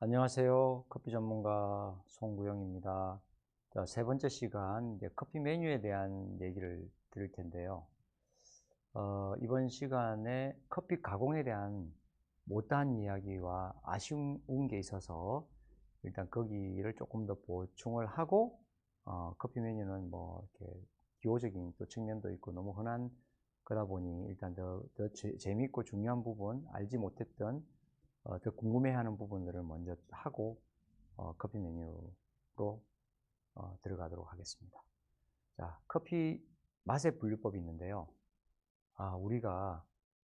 안녕하세요. 커피 전문가 송구영입니다. 자, 세 번째 시간 이제 커피 메뉴에 대한 얘기를 드릴 텐데요. 어, 이번 시간에 커피 가공에 대한 못다한 이야기와 아쉬운 게 있어서 일단 거기를 조금 더 보충을 하고 어, 커피 메뉴는 뭐 이렇게 기호적인 또 측면도 있고 너무 흔한 거다 보니 일단 더, 더 재, 재밌고 중요한 부분 알지 못했던 어, 더 궁금해하는 부분들을 먼저 하고 어, 커피 메뉴로 어, 들어가도록 하겠습니다. 자, 커피 맛의 분류법이 있는데요. 아, 우리가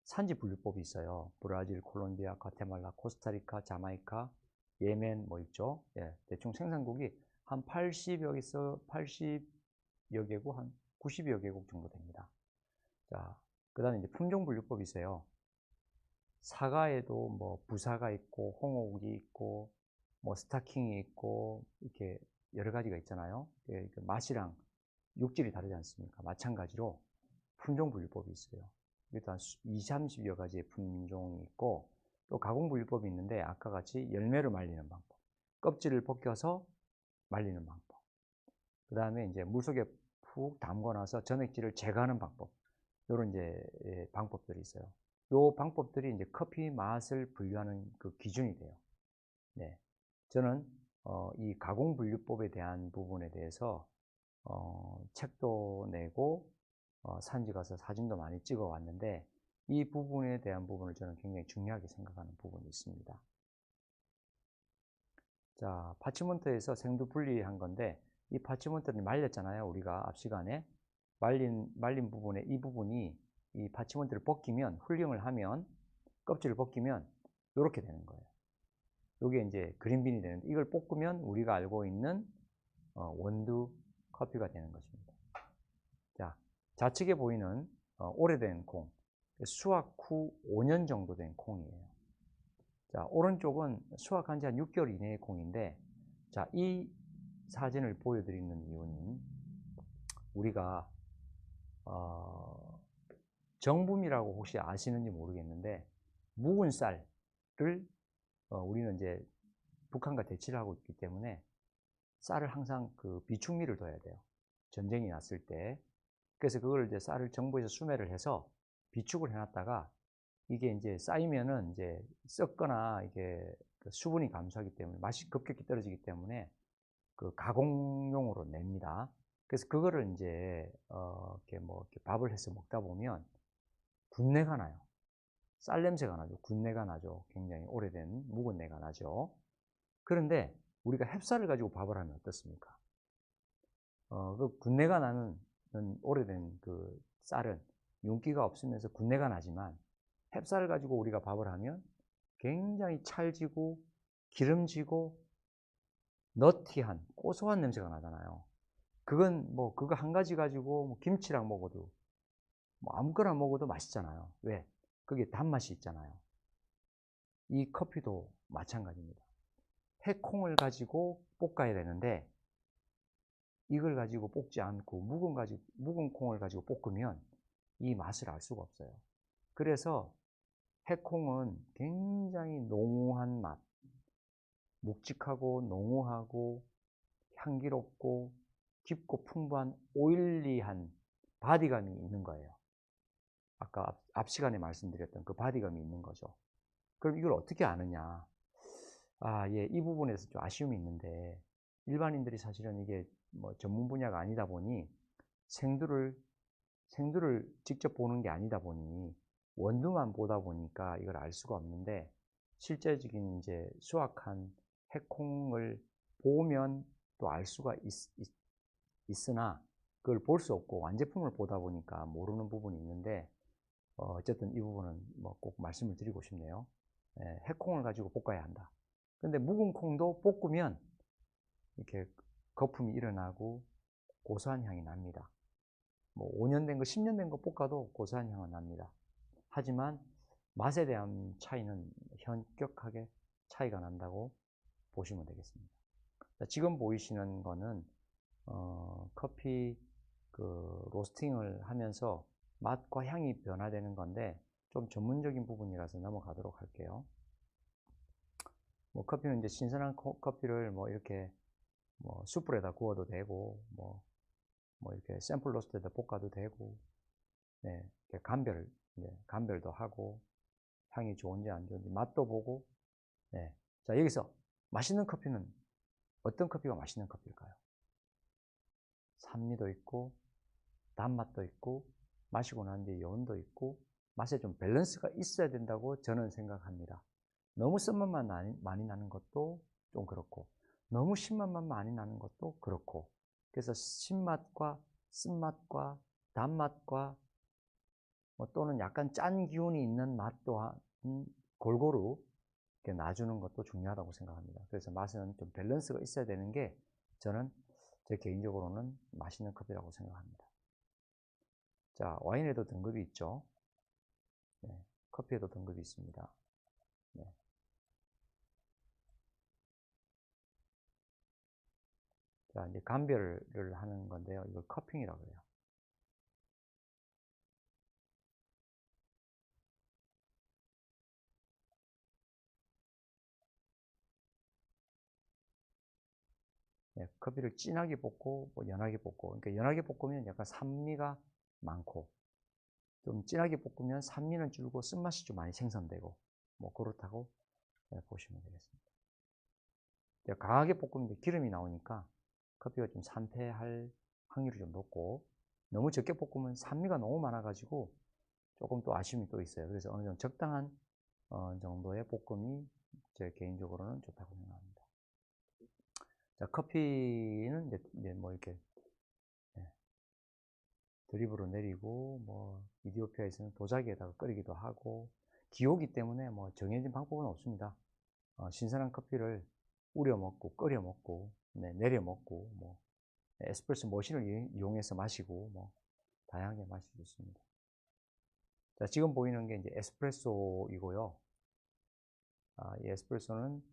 산지 분류법이 있어요. 브라질, 콜롬비아, 과테말라, 코스타리카, 자마이카, 예멘 뭐 있죠. 예, 대충 생산국이 한 80여기서 80여 개국, 한 90여 개국 정도 됩니다. 자, 그 다음에 이제 품종 분류법이 있어요. 사과에도 뭐 부사가 있고 홍옥이 있고 뭐 스타킹이 있고 이렇게 여러 가지가 있잖아요. 그 맛이랑 육질이 다르지 않습니까? 마찬가지로 품종 분류법이 있어요. 일단 20, 30여 가지의 품종이 있고 또 가공 분류법이 있는데 아까 같이 열매를 말리는 방법, 껍질을 벗겨서 말리는 방법, 그 다음에 이제 물속에 푹 담궈 놔서 전액질을 제거하는 방법, 이런 이제 예, 방법들이 있어요. 요 방법들이 이제 커피 맛을 분류하는 그 기준이 돼요. 네. 저는 어, 이 가공 분류법에 대한 부분에 대해서 어, 책도 내고 어, 산지 가서 사진도 많이 찍어 왔는데 이 부분에 대한 부분을 저는 굉장히 중요하게 생각하는 부분이 있습니다. 자, 파치먼트에서 생두 분리한 건데 이 파치먼트를 말렸잖아요. 우리가 앞 시간에 말린 말린 부분에 이 부분이 이 파치먼트를 벗기면 훌링을 하면 껍질을 벗기면 이렇게 되는 거예요. 이게 이제 그린빈이 되는데 이걸 볶으면 우리가 알고 있는 어, 원두 커피가 되는 것입니다. 자, 좌측에 보이는 어, 오래된 콩, 수확 후 5년 정도 된 콩이에요. 자, 오른쪽은 수확한 지 한 6개월 이내의 콩인데, 자, 이 사진을 보여드리는 이유는 우리가 어, 정붐이라고 혹시 아시는지 모르겠는데 묵은 쌀을 어, 우리는 이제 북한과 대치를 하고 있기 때문에 쌀을 항상 그 비축미를 둬야 돼요. 전쟁이 났을 때. 그래서 그걸 이제 쌀을 정부에서 수매를 해서 비축을 해놨다가 이게 이제 쌓이면은 이제 썩거나 이게 그 수분이 감소하기 때문에 맛이 급격히 떨어지기 때문에 그 가공용으로 냅니다. 그래서 그거를 이제 어 이렇게 뭐 이렇게 밥을 해서 먹다 보면 군내가 나요. 쌀 냄새가 나죠. 군내가 나죠. 굉장히 오래된 묵은 내가 나죠. 그런데 우리가 햅쌀을 가지고 밥을 하면 어떻습니까? 어, 그 군내가 나는 오래된 그 쌀은 윤기가 없으면서 군내가 나지만 햅쌀을 가지고 우리가 밥을 하면 굉장히 찰지고 기름지고 너티한 고소한 냄새가 나잖아요. 그건 뭐 그거 한 가지 가지고 뭐 김치랑 먹어도 뭐 아무거나 먹어도 맛있잖아요. 왜? 그게 단맛이 있잖아요. 이 커피도 마찬가지입니다. 해콩을 가지고 볶아야 되는데 이걸 가지고 볶지 않고 묵은 가지고 묵은 콩을 가지고 볶으면 이 맛을 알 수가 없어요. 그래서 해콩은 굉장히 농후한 맛, 묵직하고 농후하고 향기롭고 깊고 풍부한 오일리한 바디감이 있는 거예요. 아까 앞, 앞 시간에 말씀드렸던 그 바디감이 있는 거죠. 그럼 이걸 어떻게 아느냐? 아, 예, 이 부분에서 좀 아쉬움이 있는데 일반인들이 사실은 이게 뭐 전문 분야가 아니다 보니 생두를 생두를 직접 보는 게 아니다 보니 원두만 보다 보니까 이걸 알 수가 없는데 실제적인 이제 수확한 해콩을 보면 또 알 수가 있, 있, 으나 그걸 볼 수 없고 완제품을 보다 보니까 모르는 부분이 있는데 어, 쨌든이 부분은 뭐 꼭 말씀을 드리고 싶네요. 예, 해콩을 가지고 볶아야 한다. 근데 묵은 콩도 볶으면 이렇게 거품이 일어나고 고소한 향이 납니다. 뭐 5년 된 거, 10년 된 거 볶아도 고소한 향은 납니다. 하지만 맛에 대한 차이는 현격하게 차이가 난다고 보시면 되겠습니다. 자, 지금 보이시는 거는 어, 커피 그 로스팅을 하면서 맛과 향이 변화되는 건데 좀 전문적인 부분이라서 넘어가도록 할게요. 뭐 커피는 이제 신선한 코- 커피를 뭐 이렇게 뭐 숯불에다 구워도 되고 뭐, 뭐 이렇게 샘플 로스트에다 볶아도 되고 네, 감별 이제 감별도 하고 향이 좋은지 안 좋은지 맛도 보고 네. 자 여기서 맛있는 커피는 어떤 커피가 맛있는 커피일까요? 산미도 있고 단맛도 있고 마시고 난 뒤에 여운도 있고 맛에 좀 밸런스가 있어야 된다고 저는 생각합니다. 너무 쓴맛만 많이, 나는 것도 좀 그렇고 너무 신맛만 많이 나는 것도 그렇고 그래서 신맛과 쓴맛과 단맛과 뭐 또는 약간 짠 기운이 있는 맛 또한 골고루 놔주는 것도 중요하다고 생각합니다. 그래서 맛은 좀 밸런스가 있어야 되는 게 저는 제 개인적으로는 맛있는 커피라고 생각합니다. 자, 와인에도 등급이 있죠. 네, 커피에도 등급이 있습니다. 네. 자, 이제 감별을 하는 건데요. 이걸 커핑이라고 해요. 네, 커피를 진하게 볶고 뭐 연하게 볶고 그러니까 연하게 볶으면 약간 산미가 많고 좀 진하게 볶으면 산미는 줄고 쓴맛이 좀 많이 생성되고 뭐 그렇다고 네, 보시면 되겠습니다. 강하게 볶으면 기름이 나오니까 커피가 좀 산패할 확률이 좀 높고 너무 적게 볶으면 산미가 너무 많아가지고 조금 또 아쉬움이 또 있어요. 그래서 어느 정도 적당한 어, 정도의 볶음이 제 개인적으로는 좋다고 생각합니다. 자, 커피는 이제, 뭐 이렇게 네. 드립으로 내리고 뭐 이디오피아에서는 도자기에다가 끓이기도 하고 기호기 때문에 뭐 정해진 방법은 없습니다. 어, 신선한 커피를 우려 먹고 끓여 먹고 네, 내려 먹고 뭐 에스프레소 머신을 이용해서 마시고 뭐 다양하게 마실 수 있습니다. 자, 지금 보이는 게 이제 에스프레소이고요. 아, 이 에스프레소는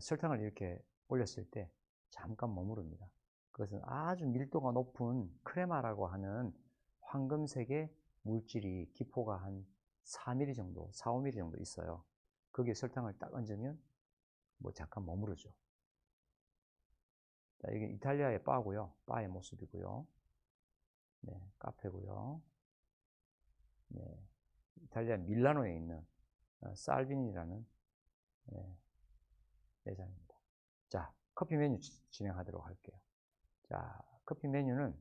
설탕을 이렇게 올렸을 때 잠깐 머무릅니다. 그것은 아주 밀도가 높은 크레마라고 하는 황금색의 물질이 기포가 한 4mm 정도, 4, 5mm 정도 있어요. 거기에 설탕을 딱 얹으면 뭐 잠깐 머무르죠. 자, 이게 이탈리아의 바고요. 바의 모습이고요. 네, 카페고요. 네, 이탈리아 밀라노에 있는 어, 살빈이라는 네, 매장입니다. 자, 커피 메뉴 진행하도록 할게요. 자, 커피 메뉴는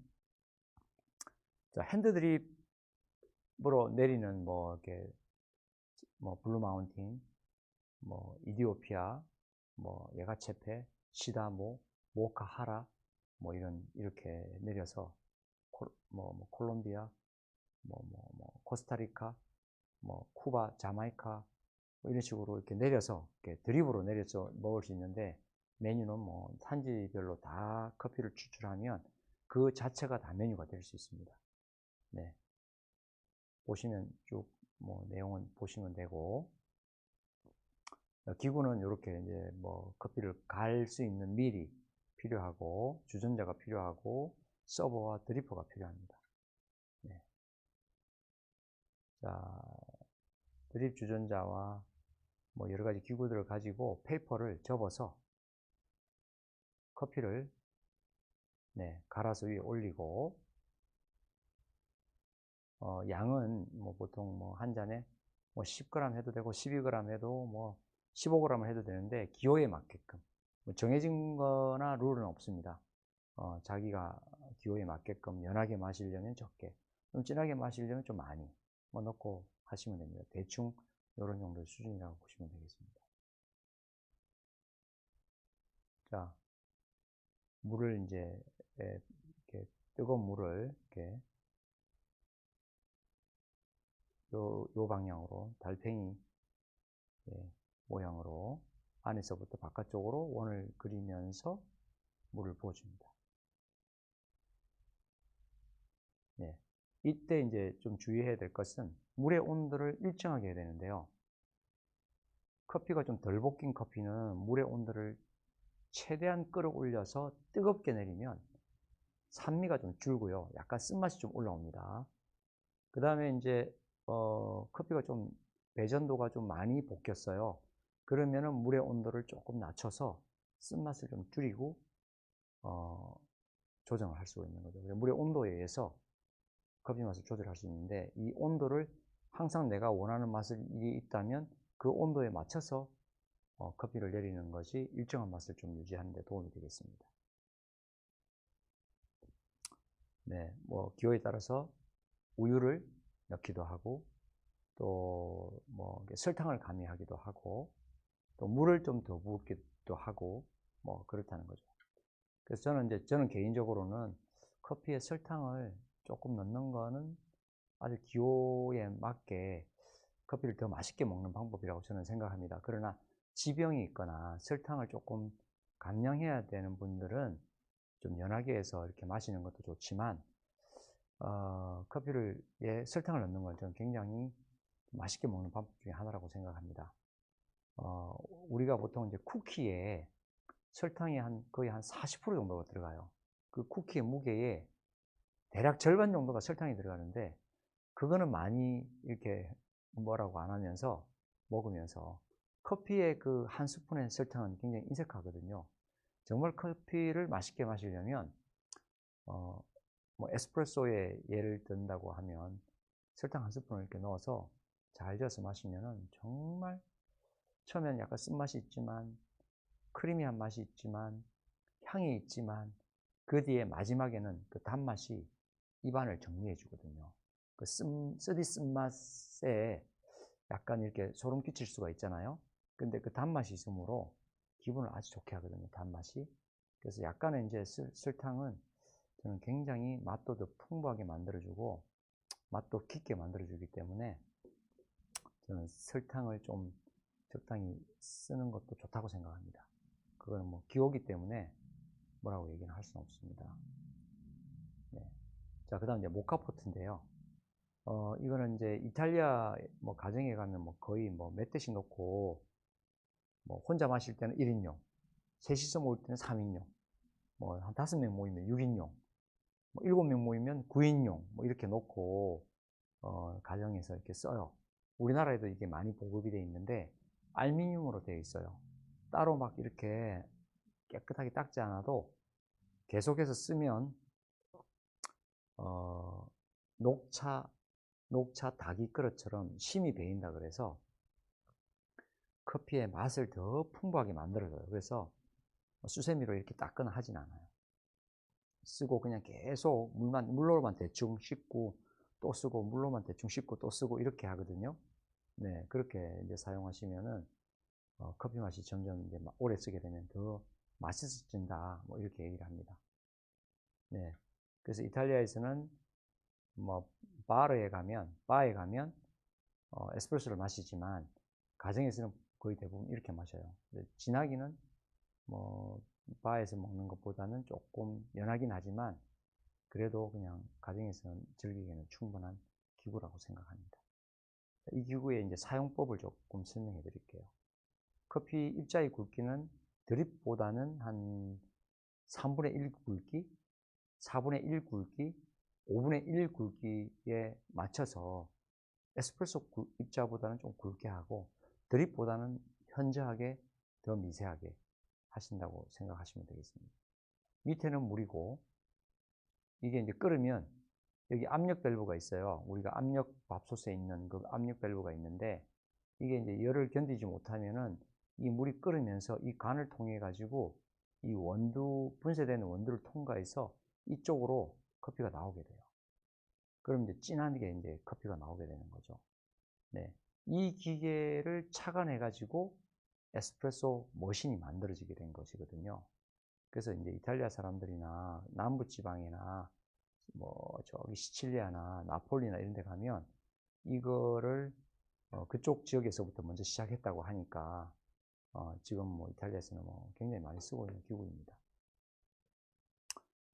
자, 핸드드립으로 내리는 뭐 이렇게 뭐 블루 마운틴, 뭐 이디오피아, 뭐 예가체페, 시다모, 모카하라 뭐 이런 이렇게 내려서 콜, 뭐, 뭐 콜롬비아, 뭐, 뭐, 뭐 코스타리카, 뭐 쿠바, 자마이카 뭐 이런 식으로 이렇게 내려서 이렇게 드립으로 내려서 먹을 수 있는데 메뉴는 뭐 산지별로 다 커피를 추출하면 그 자체가 다 메뉴가 될 수 있습니다. 네. 보시면 쭉 뭐 내용은 보시면 되고 기구는 이렇게 이제 뭐 커피를 갈 수 있는 밀이 필요하고 주전자가 필요하고 서버와 드리퍼가 필요합니다. 네. 자, 드립 주전자와 뭐 여러 가지 기구들을 가지고 페이퍼를 접어서 커피를 네, 갈아서 위에 올리고 어, 양은 뭐 보통 뭐 한 잔에 뭐 10g 해도 되고 12g 해도 뭐 15g 해도 되는데 기호에 맞게끔 뭐 정해진 거나 룰은 없습니다. 어, 자기가 기호에 맞게끔 연하게 마시려면 적게 좀 진하게 마시려면 좀 많이 뭐 넣고 하시면 됩니다. 대충 이런 정도의 수준이라고 보시면 되겠습니다. 자, 물을 이제 이렇게 뜨거운 물을 이렇게 요, 요 방향으로 달팽이 예, 모양으로 안에서부터 바깥쪽으로 원을 그리면서 물을 부어줍니다. 네. 이때 이제 좀 주의해야 될 것은 물의 온도를 일정하게 해야 되는데요. 커피가 좀 덜 볶인 커피는 물의 온도를 최대한 끌어올려서 뜨겁게 내리면 산미가 좀 줄고요. 약간 쓴맛이 좀 올라옵니다. 그 다음에 이제 어, 커피가 좀 배전도가 좀 많이 볶였어요. 그러면은 물의 온도를 조금 낮춰서 쓴맛을 좀 줄이고 어, 조정을 할 수가 있는 거죠. 물의 온도에 의해서 커피 맛을 조절할 수 있는데 이 온도를 항상 내가 원하는 맛이 있다면 그 온도에 맞춰서 어, 커피를 내리는 것이 일정한 맛을 좀 유지하는 데 도움이 되겠습니다. 네, 뭐 기호에 따라서 우유를 넣기도 하고 또 뭐 설탕을 가미하기도 하고 또 물을 좀더 붓기도 하고 뭐 그렇다는 거죠. 그래서 저는 이제 저는 개인적으로는 커피에 설탕을 조금 넣는 거는 아주 기호에 맞게 커피를 더 맛있게 먹는 방법이라고 저는 생각합니다. 그러나 지병이 있거나 설탕을 조금 감량해야 되는 분들은 좀 연하게 해서 이렇게 마시는 것도 좋지만 어, 커피를 예, 설탕을 넣는 건 저는 굉장히 맛있게 먹는 방법 중에 하나라고 생각합니다. 어, 우리가 보통 이제 쿠키에 설탕이 한 거의 한 40% 정도가 들어가요. 그 쿠키의 무게에 대략 절반 정도가 설탕이 들어가는데 그거는 많이 이렇게 뭐라고 안 하면서 먹으면서 커피의 그 한 스푼의 설탕은 굉장히 인색하거든요. 정말 커피를 맛있게 마시려면 어, 뭐 에스프레소에 예를 든다고 하면 설탕 한 스푼을 이렇게 넣어서 잘 저어서 마시면은 정말 처음에는 약간 쓴맛이 있지만 크리미한 맛이 있지만 향이 있지만 그 뒤에 마지막에는 그 단맛이 입안을 정리해 주거든요. 그 쓴, 쓰디 쓴맛에 약간 이렇게 소름 끼칠 수가 있잖아요. 근데 그 단맛이 있으므로 기분을 아주 좋게 하거든요. 단맛이. 그래서 약간의 이제 설탕은 저는 굉장히 맛도 더 풍부하게 만들어주고 맛도 깊게 만들어주기 때문에 저는 설탕을 좀 적당히 쓰는 것도 좋다고 생각합니다. 그거는 뭐 기호기 때문에 뭐라고 얘기는 할 수는 없습니다. 네. 자, 그 다음 이제 모카포트인데요. 어, 이거는 이제 이탈리아 뭐 가정에 가면 뭐 거의 뭐 몇 대씩 넣고 뭐 혼자 마실 때는 1인용, 셋이서 먹을 때는 3인용, 뭐 한 다섯 명 모이면 6인용, 뭐 7명 모이면 9인용 뭐 이렇게 놓고 어, 가정에서 이렇게 써요. 우리나라에도 이게 많이 보급이 되어 있는데 알미늄으로 되어 있어요. 따로 막 이렇게 깨끗하게 닦지 않아도 계속해서 쓰면 어, 녹차 녹차 닭이 그릇처럼 심이 배인다 그래서 커피의 맛을 더 풍부하게 만들어줘요. 그래서 수세미로 이렇게 닦거나 하진 않아요. 쓰고 그냥 계속 물만 물로만 대충 씻고 또 쓰고 물로만 대충 씻고 또 쓰고 이렇게 하거든요. 네, 그렇게 이제 사용하시면은 어, 커피 맛이 점점 이제 오래 쓰게 되면 더 맛있어진다. 뭐 이렇게 얘기를 합니다. 네, 그래서 이탈리아에서는 뭐 바르에 가면 바에 가면 어, 에스프레소를 마시지만 가정에서는 거의 대부분 이렇게 마셔요. 진하기는 뭐 바에서 먹는 것보다는 조금 연하긴 하지만 그래도 그냥 가정에서는 즐기기에는 충분한 기구라고 생각합니다. 이 기구의 이제 사용법을 조금 설명해 드릴게요. 커피 입자의 굵기는 드립보다는 한 3분의 1 굵기, 4분의 1 굵기, 5분의 1 굵기에 맞춰서 에스프레소 입자보다는 좀 굵게 하고 드립보다는 현저하게 더 미세하게 하신다고 생각하시면 되겠습니다. 밑에는 물이고 이게 이제 끓으면 여기 압력 밸브가 있어요. 우리가 압력 밥솥에 있는 그 압력 밸브가 있는데 이게 이제 열을 견디지 못하면은 이 물이 끓으면서 이 간을 통해 가지고 이 원두 분쇄되는 원두를 통과해서 이쪽으로 커피가 나오게 돼요. 그럼 이제 진하게 이제 커피가 나오게 되는 거죠. 네. 이 기계를 착안해 가지고 에스프레소 머신이 만들어지게 된 것이거든요. 그래서 이제 이탈리아 사람들이나 남부 지방이나 뭐 저기 시칠리아나 나폴리나 이런 데 가면 이거를 어 그쪽 지역에서부터 먼저 시작했다고 하니까 어 지금 뭐 이탈리아에서는 뭐 굉장히 많이 쓰고 있는 기구입니다.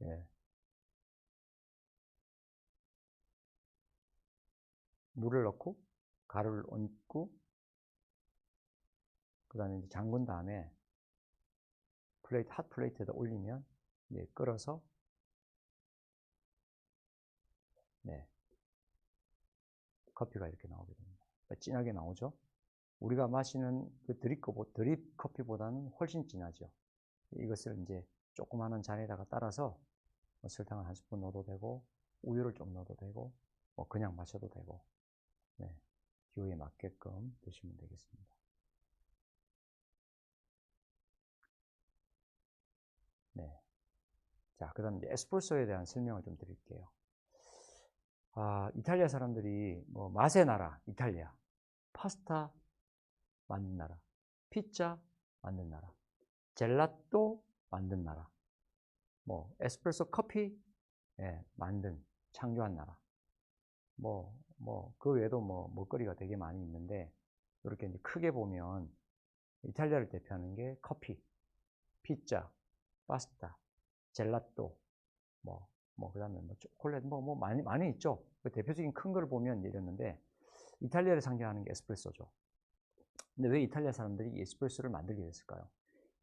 예. 물을 넣고 가루를 얹고 그 다음에 이제 잠근 다음에 플레이트, 핫 플레이트에다 올리면 이제 끓어서 네 커피가 이렇게 나오게 됩니다. 진하게 나오죠. 우리가 마시는 그 드립, 드립 커피보다는 훨씬 진하죠. 이것을 이제 조그마한 잔에다가 따라서 뭐 설탕을 한 스푼 넣어도 되고 우유를 좀 넣어도 되고 뭐 그냥 마셔도 되고 네, 기호에 맞게끔 드시면 되겠습니다. 네. 자, 그 다음 에스프레소에 대한 설명을 좀 드릴게요. 아, 이탈리아 사람들이 뭐 맛의 나라, 이탈리아, 파스타 만든 나라, 피자 만든 나라, 젤라또 만든 나라, 뭐 에스프레소 커피 예, 만든 창조한 나라. 뭐 뭐 그 외에도 뭐 먹거리가 되게 많이 있는데 이렇게 이제 크게 보면 이탈리아를 대표하는 게 커피, 피자, 파스타, 젤라또, 뭐, 뭐, 그 다음에 뭐, 초콜릿, 뭐, 뭐, 많이, 많이 있죠. 그 대표적인 큰 걸 보면 이랬는데, 이탈리아를 상징하는 게 에스프레소죠. 근데 왜 이탈리아 사람들이 이 에스프레소를 만들게 됐을까요?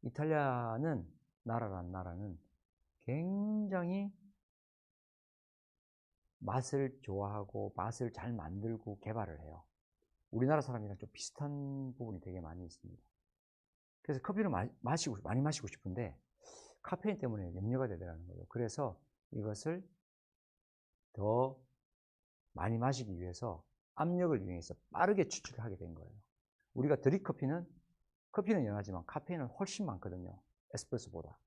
이탈리아는, 나라란 나라는 굉장히 맛을 좋아하고 맛을 잘 만들고 개발을 해요. 우리나라 사람이랑 좀 비슷한 부분이 되게 많이 있습니다. 그래서 커피를 마, 마시고, 많이 마시고 싶은데, 카페인 때문에 염려가 되더라는 거죠. 그래서 이것을 더 많이 마시기 위해서 압력을 이용해서 빠르게 추출을 하게 된 거예요. 우리가 드립 커피는 커피는 연하지만 카페인은 훨씬 많거든요. 에스프레소보다.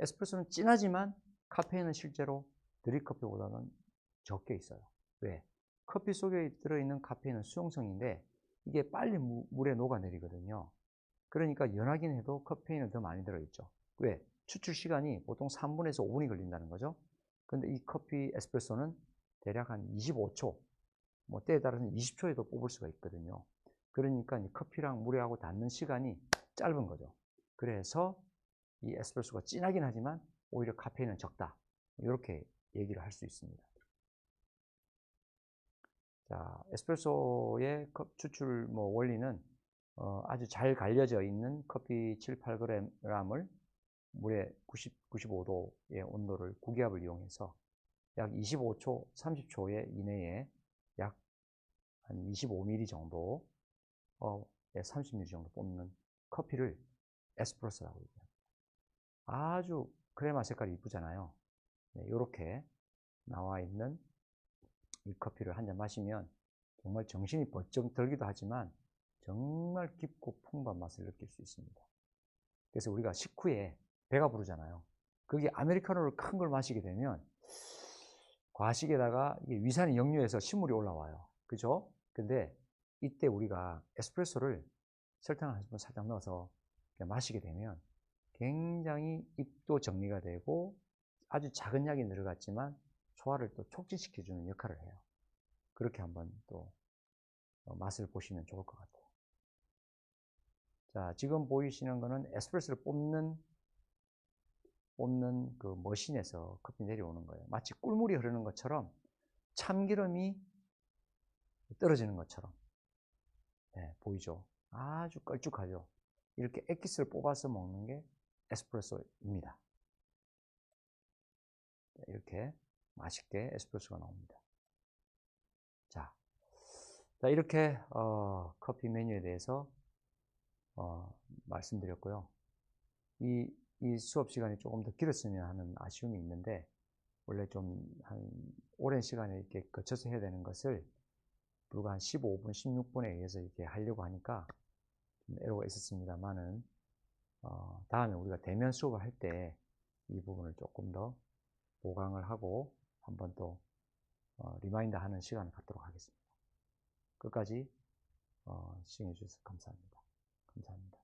에스프레소는 진하지만 카페인은 실제로 드립 커피보다는 적게 있어요. 왜? 커피 속에 들어있는 카페인은 수용성인데 이게 빨리 무, 물에 녹아내리거든요. 그러니까 연하긴 해도 카페인은 더 많이 들어있죠. 왜? 추출 시간이 보통 3분에서 5분이 걸린다는 거죠. 근데 이 커피 에스프레소는 대략 한 25초, 뭐 때에 따라서는 20초에도 뽑을 수가 있거든요. 그러니까 이 커피랑 물하고 닿는 시간이 짧은 거죠. 그래서 이 에스프레소가 진하긴 하지만 오히려 카페인은 적다. 이렇게 얘기를 할 수 있습니다. 자, 에스프레소의 추출 뭐 원리는 어, 아주 잘 갈려져 있는 커피 7, 8g을 물에 90, 95도의 온도를 구기압을 이용해서 약 25초, 30초의 이내에 약 한 25ml 정도, 어, 30ml 정도 뽑는 커피를 에스프레소라고 얘기합니다. 아주 크레마 색깔이 이쁘잖아요. 네, 이렇게 나와 있는 이 커피를 한 잔 마시면 정말 정신이 번쩍 들기도 하지만 정말 깊고 풍부한 맛을 느낄 수 있습니다. 그래서 우리가 식후에 배가 부르잖아요. 그게 아메리카노를 큰 걸 마시게 되면 과식에다가 위산이 역류해서 식물이 올라와요. 그죠? 근데 이때 우리가 에스프레소를 설탕 한 스푼 살짝 넣어서 마시게 되면 굉장히 입도 정리가 되고 아주 작은 약이 들어갔지만 소화를 또 촉진시켜주는 역할을 해요. 그렇게 한번 또 어, 맛을 보시면 좋을 것 같아요. 자, 지금 보이시는 거는 에스프레소를 뽑는 뽑는 그 머신에서 커피 내려오는 거예요. 마치 꿀물이 흐르는 것처럼 참기름이 떨어지는 것처럼 네, 보이죠? 아주 걸쭉하죠? 이렇게 액기스를 뽑아서 먹는 게 에스프레소입니다. 이렇게 맛있게 에스프레소가 나옵니다. 자, 자 이렇게 어, 커피 메뉴에 대해서 어, 말씀드렸고요. 이, 이 수업 시간이 조금 더 길었으면 하는 아쉬움이 있는데 원래 좀 한 오랜 시간에 이렇게 거쳐서 해야 되는 것을 불과 한 15분, 16분에 의해서 이렇게 하려고 하니까 좀 애로가 있었습니다만은 어, 다음에 우리가 대면 수업을 할 때 이 부분을 조금 더 보강을 하고 한번 또 어, 리마인드 하는 시간을 갖도록 하겠습니다. 끝까지 어, 시청해 주셔서 감사합니다. 감사합니다.